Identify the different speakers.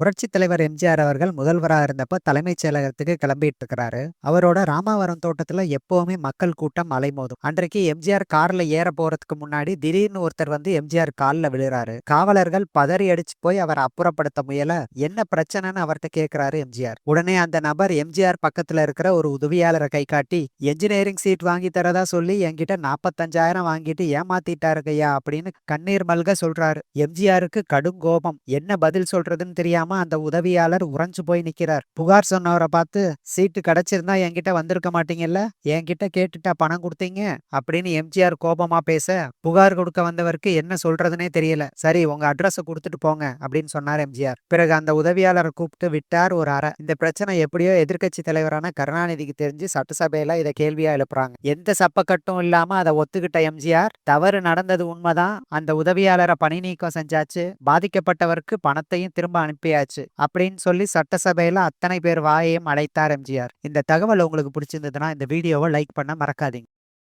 Speaker 1: புரட்சித் தலைவர் எம்ஜிஆர் அவர்கள் முதல்வராக இருந்தப்ப தலைமைச் செயலகத்துக்கு கிளம்பிட்டு இருக்கிறாரு. அவரோட ராமாவரம் தோட்டத்துல எப்பவுமே மக்கள் கூட்டம் அலைமோதும். அன்றைக்கு எம்ஜிஆர் கார்ல ஏற போறதுக்கு முன்னாடி திடீர்னு ஒருத்தர் வந்து எம்ஜிஆர் காலில் விழுறாரு. காவலர்கள் பதறி அடிச்சு போய் அவரை அப்புறப்படுத்த முயல என்ன பிரச்சனைன்னு அவர்ட்ட கேட்கிறாரு எம்ஜிஆர். உடனே அந்த நபர் எம்ஜிஆர் பக்கத்துல இருக்கிற ஒரு உதவியாளரை கை காட்டி என்ஜினியரிங் சீட் வாங்கி தரதா சொல்லி என்கிட்ட நாற்பத்தஞ்சாயிரம் வாங்கிட்டு ஏமாத்திட்டாருங்கய்யா அப்படின்னு கண்ணீர் மல்க சொல்றாரு. எம்ஜிஆருக்கு கடும் கோபம். என்ன பதில் சொல்றதுன்னு தெரியாம அந்த உதவியாளர் உறைஞ்சு போய் நிக்கிறார். புகார் சொன்னவரை பார்த்து சீட்டு கிடைச்சிருந்தா என்கிட்ட வந்திருக்க மாட்டீங்கல்ல என்கிட்ட கேட்டுட்டா பணம் கொடுத்தீங்க அப்படின்னு எம்ஜிஆர் கோபமா பேச புகார் கொடுக்க வந்தவருக்கு என்ன சொல்றதுனே தெரியல. சரி உங்க அட்ரஸ கொடுத்துட்டு போங்க அப்படின்னு சொன்னார் எம்ஜிஆர். பிறகு அந்த உதவியாளரை கூப்பிட்டு விட்டார் ஒரு அறை. இந்த பிரச்சனை எப்படியோ எதிர்க்கட்சி தலைவரான கருணாநிதிக்கு தெரிஞ்சு சட்டசபையில இத கேள்வியா எழுப்புறாங்க. எந்த சப்பக்கட்டும் இல்லாம அதை ஒத்துக்கிட்ட எம்ஜிஆர் தவறு நடந்தது உண்மைதான் அந்த உதவியாளரை பணி நீக்கம் செஞ்சாச்சு பாதிக்கப்பட்டவருக்கு பணத்தையும் திரும்ப அனுப்பியாச்சு அப்படின்னு சொல்லி சட்டசபையில அத்தனை பேர் வாயையும் அடைத்தார் எம்ஜிஆர். இந்த தகவல் உங்களுக்கு பிடிச்சிருந்ததுன்னா இந்த வீடியோவை லைக் பண்ண மறக்காதீங்க.